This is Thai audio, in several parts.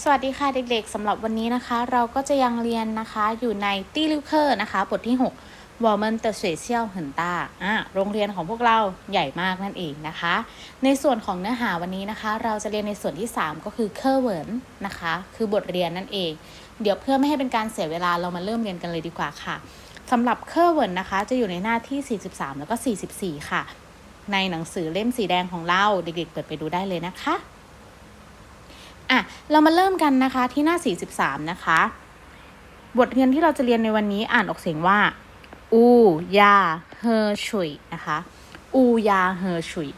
สวัสดีค่ะเด็กๆสำหรับวันนี้นะคะ เราก็จะยังเรียนนะคะอยู่ในตี้ลิวเคอร์นะคะ บทที่ 6วอร์เมนเตอร์เซเชียลเหินตาอะโรงเรียนของพวกเราใหญ่มากนั่นเองนะคะ ในส่วนของเนื้อหาวันนี้นะคะ เราจะเรียนในส่วนที่ 3 ก็คือเคอร์เวิร์นนะคะ คือบทเรียนนั่นเอง เดี๋ยวเพื่อไม่ให้เป็นการเสียเวลาเรามาเริ่มเรียนกันเลยดีกว่าค่ะสำหรับเคอร์เวิร์นนะคะ จะอยู่ในหน้าที่ 43 แล้วก็ 44 ค่ะ ในหนังสือเล่มสีแดงของเราเด็กๆ เปิดไปดูได้เลยนะคะ อะเรามาเริ่มกันนะคะที่หน้า 43 นะคะ บทเรียนที่เราจะเรียนในวันนี้อ่านออกเสียงว่า อูยาเฮอชุยนะคะ อูยาเฮอชุย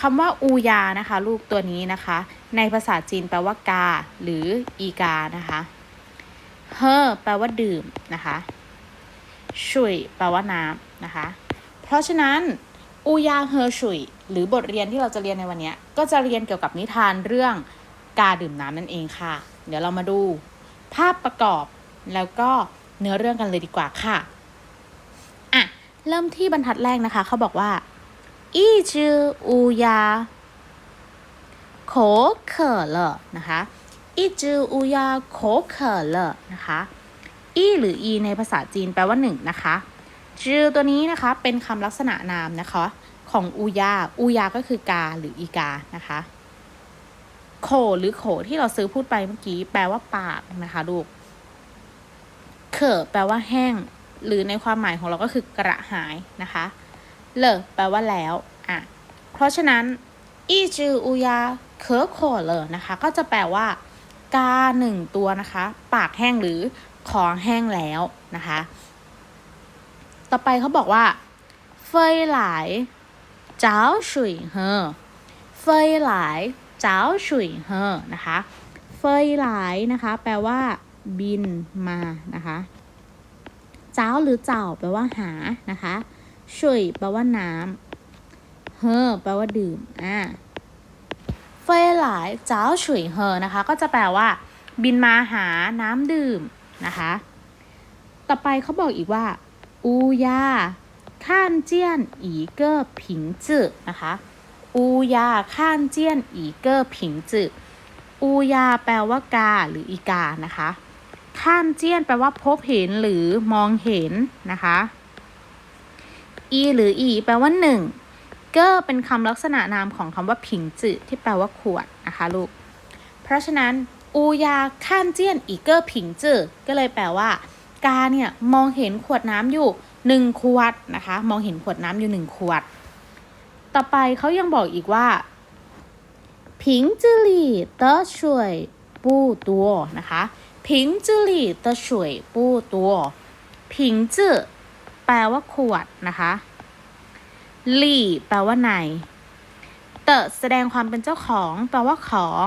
คำว่าอูยานะคะ ลูกตัวนี้นะคะ ในภาษาจีนแปลว่ากา หรืออีกานะคะเฮอแปลว่าดื่มนะคะชุยแปลว่าน้ำนะคะ เพราะฉะนั้นอูยาเฮอชุยหรือบทเรียนที่เราจะเรียนในวันนี้ก็จะเรียนเกี่ยวกับนิทานเรื่อง กาดื่มน้ำนั่นเองค่ะ เดี๋ยวเรามาดู ภาพประกอบแล้วก็เนื้อเรื่องกันเลยดีกว่าค่ะอะเริ่มที่บรรทัดแรกนะคะ เขาบอกว่าอีจืออูยาโขเขเลนะคะอีจืออูยาโขเขเลนะคะอีหรืออีในภาษาจีนแปลว่าหนึ่งนะคะจือตัวนี้นะคะเป็นคำลักษณะนามนะคะ ของอูยาอูยาก็คือกาหรืออีกานะคะ โขหรือโขที่เราซื้อพูดไปเมื่อกี้ แปลว่าปากนะคะลูกเขอแปลว่าแห้ง หรือในความหมายของเราก็คือกระหายนะคะเลอแปลว่าแล้วอะเพราะฉะนั้นอีจืออุยาเคอโขเลยนะคะ ก็จะแปลว่า กาหนึ่งตัวนะคะ ปากแห้งหรือคอแห้งแล้วนะคะ ต่อไปเขาบอกว่า เฟยหลายเจ้าฉุยเฮอเฟยหลาย เจ้าฉุยเฮอนะคะเฟยหลายนะคะ แปลว่า บินมานะคะเจ้าหรือเจ้าแปลว่าหานะคะฉุยแปลว่าน้ำเฮอแปลว่าดื่มอ่าเฟยหลายเจ้าฉุยเฮอนะคะ ก็จะแปลว่า บินมาหาน้ำดื่มนะคะ ต่อไปเขาบอกอีกว่าอูยาข้านเจียนอีเกอร์ผิงจือนะคะ อูยาข้านเจียนอีเกอร์ผิงจืออูยาแปลว่ากาหรืออีกานะคะข้านเจียนแปลว่าพบเห็นหรือมองเห็นนะคะอีหรืออีแปลว่าหนึ่งเกอร์เป็นคำลักษณะนามของคำว่าผิงจือที่แปลว่าขวดนะคะลูก เพราะฉะนั้นอูยาข้านเจียนอีเกอร์ผิงจือก็เลยแปลว่า กาเนี่ยมองเห็นขวดน้ำอยู่หนึ่งขวดนะคะ มองเห็นขวดน้ำอยู่หนึ่งขวด ต่อไปเขายังบอกอีกว่าผิงจือหลี่เตอช่วยปู้ตัวนะคะผิงจือหลี่เตอช่วยปู้ตัวผิงจือแปลว่าขวดนะคะหลี่แปลว่าในเตอแสดงความเป็นเจ้าของ แปลว่าของ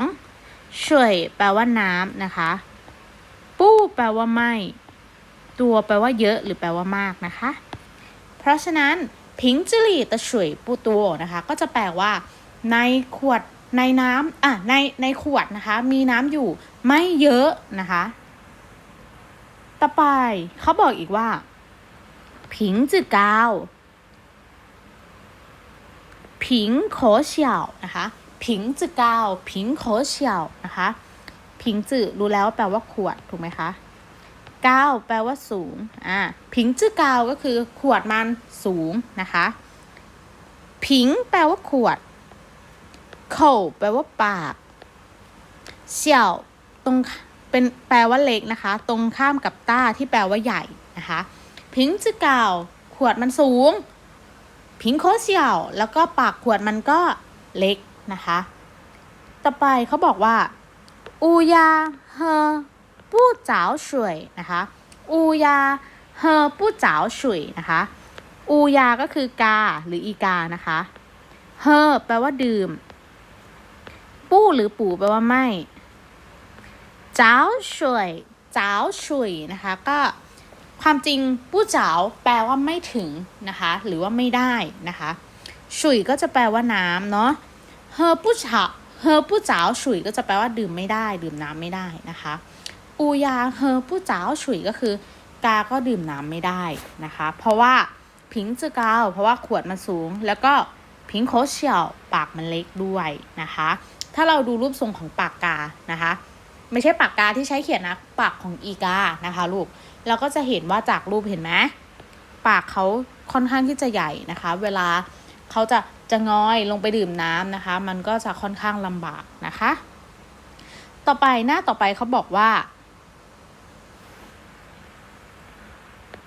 ช่วยแปลว่าน้ำนะคะ ปู้แปลว่าไม่ ตัวแปลว่าเยอะหรือแปลว่ามากนะคะ เพราะฉะนั้น พิงจิลีตะฉุยปูตัวนะคะ ก็จะแปลว่า ในขวดในน้ำอะในในขวดนะคะ มีน้ำอยู่ไม่เยอะนะคะ ต่อไปเขาบอกอีกว่า ผิงจือกาวผิงโขเฉียวนะคะผิงจือกาวผิงโขเฉียวนะคะผิงจือรู้แล้วแปลว่าขวดถูกไหมคะ กาแปลว่าสูงอ่าผิงจื้อกาวก็คือขวดมันสูงนะคะ ผิงแปลว่าขวดเข่าแปลว่าปากเสี่ยวตรงเป็นแปลว่าเล็กนะคะ ตรงข้ามกับต้าที่แปลว่าใหญ่นะคะผิงจื้อกาวขวดมันสูง ผิงโคเสี่ยว แล้วก็ปากขวดมันก็เล็กนะคะ ต่อไปเขาบอกว่าอูยาเฮอ ปู้เจ้าสวยนะคะอูยาเฮอปู้เจ้าสวยนะคะอูยาก็คือกาหรืออีกานะคะเฮอแปลว่าดื่ม ปู้หรือปู่แปลว่าไม่เจ้าสวยเจ้าสวยนะคะก็ความจริงปู้เจ้าแปลว่าไม่ถึงนะคะหรือว่าไม่ได้นะคะฉุยก็จะแปลว่าน้ำเนาะเฮอปู้เจ้าเฮอปู้เจ้าฉุยก็จะแปลว่าดื่มไม่ได้ ดื่มน้ำไม่ได้นะคะ อูยาเฮอผู้จ้าวฉุยก็คือกาก็ดื่มน้ำไม่ได้นะคะ เพราะว่าผิงจือกาวเพราะว่าขวดมันสูง แล้วก็ผิงโคเฉียวปากมันเล็กด้วยนะคะ ถ้าเราดูรูปทรงของปากกานะคะ ไม่ใช่ปากกาที่ใช้เขียนนะปากของอีกานะคะลูกเราก็จะเห็นว่าจากรูปเห็นไหมปากเขาค่อนข้างที่จะใหญ่นะคะ เวลาเขาจะจะงอยลงไปดื่มน้ำนะคะ มันก็จะค่อนข้างลำบากนะคะ ต่อไปหน้าต่อไปเขาบอกว่า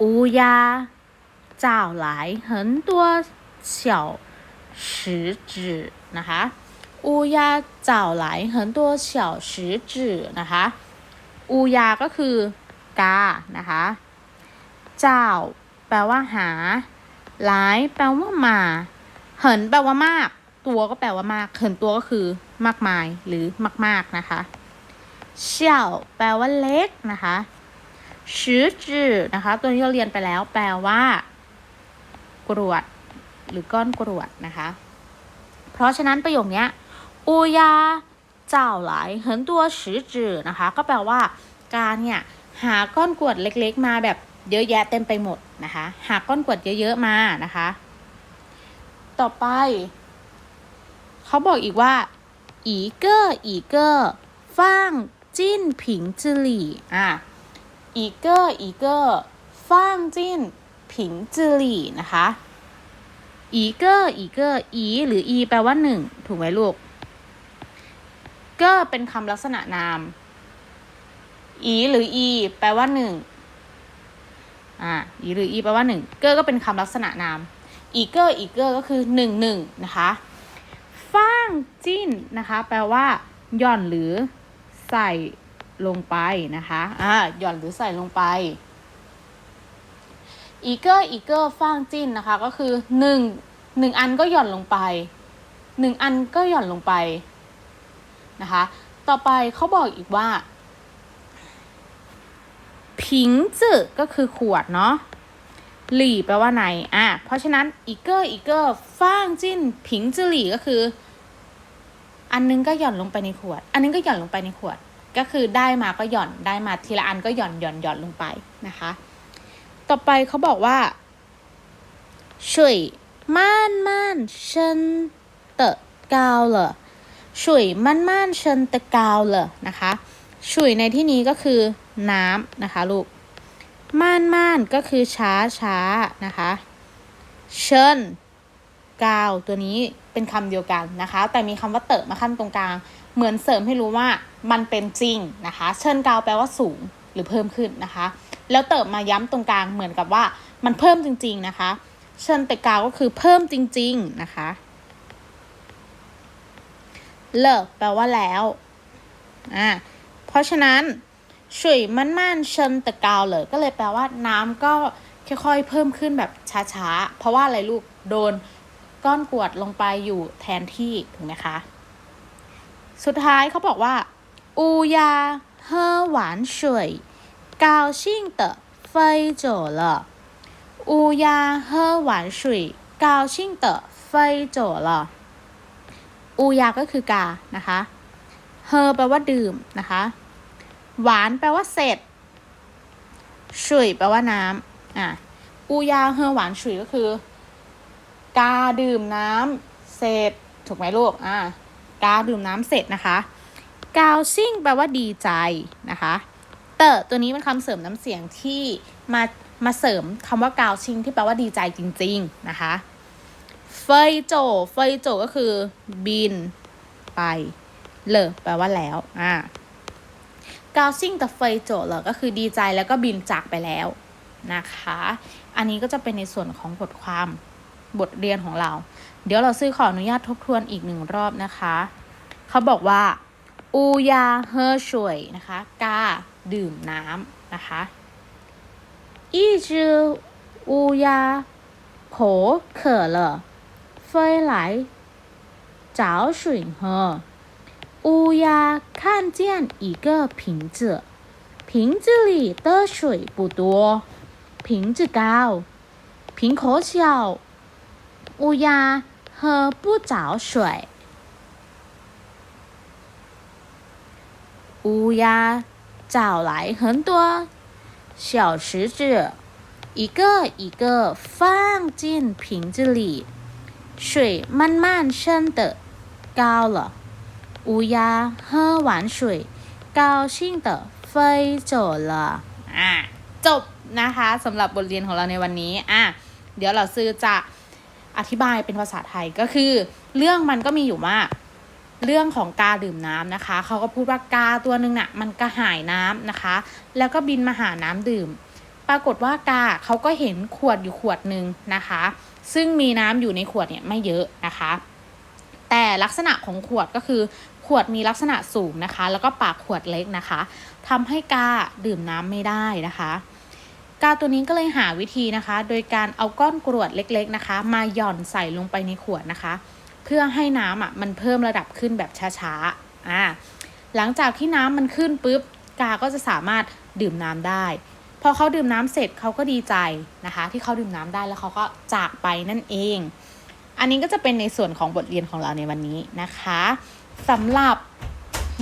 乌鸦找来很多小石子นะคะ乌鸦找来很多小石子นะคะอูยาก็คือกานะคะเจ้า แปลว่าหา หลาย แปลว่ามา เหินแปลว่ามาก ตัวก็แปลว่ามาก เหินตัวก็คือมากมายหรือมากๆนะคะเชี่ยวแปลว่าเล็กนะคะ ชือจือนะคะ ตัวนี้เราเรียนไปแล้ว แปลว่า กรวด หรือก้อนกรวดนะคะ เพราะฉะนั้นประโยคนี้อูยาเจ้าหลายเหินตัวชือจือนะคะ ก็แปลว่า การเนี่ยหาก้อนกรวดเล็กๆ มาแบบเยอะแยะเต็มไปหมดนะคะ หาก้อนกรวดเยอะๆมานะคะ ต่อไป เขาบอกอีกว่าอีเกอร์อีเกอร์ฟ่างจิ้นผิงจือหลี่อะ อีเกอร์อีเกอร์ฟ่างจิ้นผิงจือหลี่นะคะอีเกอร์อีเกอร์อีหรืออีแปลว่าหนึ่งถูกไหมลูกเกอร์เป็นคำลักษณะนามอีหรืออีแปลว่าหนึ่งอ่าอีหรืออีแปลว่าหนึ่งเกอร์ก็เป็นคำลักษณะนามอีเกอร์อีเกอร์ก็คือหนึ่งหนึ่งนะคะฟ้างจิ้นนะคะ แปลว่าหย่อนหรือใส่ ลงไปนะคะอ่าหย่อนหรือใส่ลงไปอีเกอร์อีเกอร์ฟางจิ้นนะคะ ก็คือหนึ่งหนึ่งอันก็หย่อนลงไปหนึ่งอันก็หย่อนลงไปนะคะ ต่อไปเขาบอกอีกว่าผิงจือก็คือขวดเนาะหลี่แปลว่าในอะเพราะฉะนั้นอีเกอร์อีเกอร์ฟางจิ้นผิงจือหลี่ก็คือ อันนึงก็หย่อนลงไปในขวด อันนึงก็หย่อนลงไปในขวด ก็คือได้มาก็หย่อนได้มาทีละอันก็หย่อนหย่อนหย่อนลงไปนะคะ ต่อไปเขาบอกว่าช่วยม่านม่านเชนเตะกาวเหรอช่วยม่านม่านเชนเตะกาวเหรอนะคะช่วยในที่นี้ก็คือน้ำนะคะลูกม่านม่านก็คือช้าช้านะคะเชิญกาวตัวนี้เป็นคำเดียวกันนะคะ แต่มีคำว่าเติมมาขั้นตรงกลาง เหมือนเสริมให้รู้ว่า มันเป็นจริงนะคะ เชิญกาวแปลว่าสูงหรือเพิ่มขึ้นนะคะ แล้วเติมมาย้ำตรงกลางเหมือนกับว่ามันเพิ่มจริง ๆนะคะ เชิญแต่กาวก็คือเพิ่มจริง ๆนะคะเลิกแปลว่าแล้วอ่าเพราะฉะนั้นฉุยมันม่านเชิญตะกาวเลยก็เลยแปลว่าน้ำก็ค่อยๆเพิ่มขึ้นแบบช้าๆ เพราะว่าอะไรลูกโดนก้อนกรวดลงไปอยู่แทนที่ถูกไหมคะ สุดท้ายเขาบอกว่า อูยา喝完水高兴的飞走了乌鸦喝完水高兴的飞走了อูยาก็คือกานะคะเฮอแปลว่าดื่มนะคะ หวานแปลว่าเสร็จฉุยแปลว่าน้ำอ่ะอูยาเฮอหวานฉุยก็คือ กาดื่มน้ำเสร็จ ถูกไหมลูก อ่ะ กาดื่มน้ำเสร็จนะคะ กาวซิ่งแปลว่าดีใจนะคะเตอตัวนี้เป็นคำเสริมน้ำเสียงที่มามาเสริมคำว่ากาวซิ่งที่แปลว่าดีใจจริง ๆ นะคะเฟยโจเฟยโจก็คือบินไปเลอแปลว่าแล้วอ่ากาวซิ่งกับเฟยโจเลอก็คือดีใจแล้วก็บินจากไปแล้วนะคะ อันนี้ก็จะเป็นในส่วนของบทความบทเรียนของเรา เดี๋ยวเราซื้อขออนุญาตทบทวนอีกหนึ่งรอบนะคะ เขาบอกว่า อูยาเฮอช่วยนะคะ กา ดื่มน้ำนะคะอีจืออูยาโผเขอ了飞来找水喝乌鸦看见一个瓶子，瓶子里的水不多，瓶子高，瓶口小，乌鸦喝不着水。 乌鸦找来很多小石子，一个一个放进瓶子里，水慢慢升得高了。乌鸦喝完水， 高兴的飞走了อ่ะจบนะคะสำหรับบทเรียนของเราในวันนี้อ่ะเดี๋ยวเราซื้อจะอธิบายเป็นภาษาไทยก็คือ เรื่องมันก็มีอยู่ว่า เรื่องของกาดื่มน้ำนะคะ เขาก็พูดว่ากาตัวหนึ่งน่ะมันกระหายน้ำนะคะ แล้วก็บินมาหาน้ำดื่ม ปรากฏว่ากาเขาก็เห็นขวดอยู่ขวดหนึ่งนะคะ ซึ่งมีน้ำอยู่ในขวดเนี่ยไม่เยอะนะคะ แต่ลักษณะของขวดก็คือขวดมีลักษณะสูงนะคะ แล้วก็ปากขวดเล็กนะคะทำให้กาดื่มน้ำไม่ได้นะคะกาตัวนี้ก็เลยหาวิธีนะคะ โดยการเอาก้อนกรวดเล็กๆนะคะ มาหย่อนใส่ลงไปในขวดนะคะ เพื่อให้น้ำอะมันเพิ่มระดับขึ้นแบบช้าๆอ่าหลังจากที่น้ำมันขึ้นปุ๊บกาก็จะสามารถดื่มน้ำได้ พอเขาดื่มน้ำเสร็จเขาก็ดีใจนะคะ ที่เขาดื่มน้ำได้แล้วเขาก็จากไปนั่นเอง อันนี้ก็จะเป็นในส่วนของบทเรียนของเราในวันนี้นะคะสำหรับ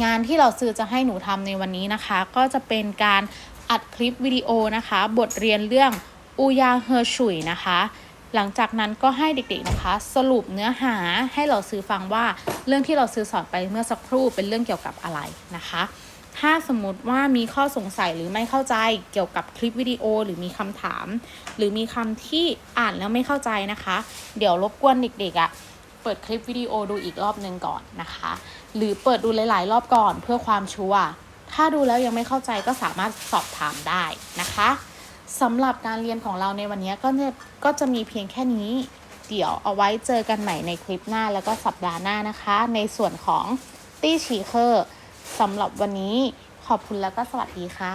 งานที่เราซื้อจะให้หนูทำในวันนี้นะคะ ก็จะเป็นการอัดคลิปวิดีโอนะคะ บทเรียนเรื่องอูยาเฮอร์ชุยนะคะ หลังจากนั้นก็ให้เด็กๆนะคะ สรุปเนื้อหาให้เราซื้อฟังว่าเรื่องที่เราซื้อสอนไปเมื่อสักครู่เป็นเรื่องเกี่ยวกับอะไรนะคะ ถ้าสมมติว่ามีข้อสงสัยหรือไม่เข้าใจเกี่ยวกับคลิปวิดีโอหรือมีคำถาม หรือมีคำที่อ่านแล้วไม่เข้าใจนะคะ เดี๋ยวรบกวนเด็กๆอะ่ะเปิดคลิปวิดีโอดูอีกรอบหนึ่งก่อนนะคะ หรือเปิดดูหลาย ๆ รอบก่อนเพื่อความชัวร์ถ้าดูแล้วยังไม่เข้าใจก็สามารถสอบถามได้นะคะ สำหรับการเรียนของเราในวันนี้ก็จะก็จะมีเพียงแค่นี้ เดี๋ยวเอาไว้เจอกันใหม่ในคลิปหน้าแล้วก็สัปดาห์หน้านะคะ ในส่วนของตี้ชีเคอร์สำหรับวันนี้ขอบคุณแล้วก็สวัสดีค่ะ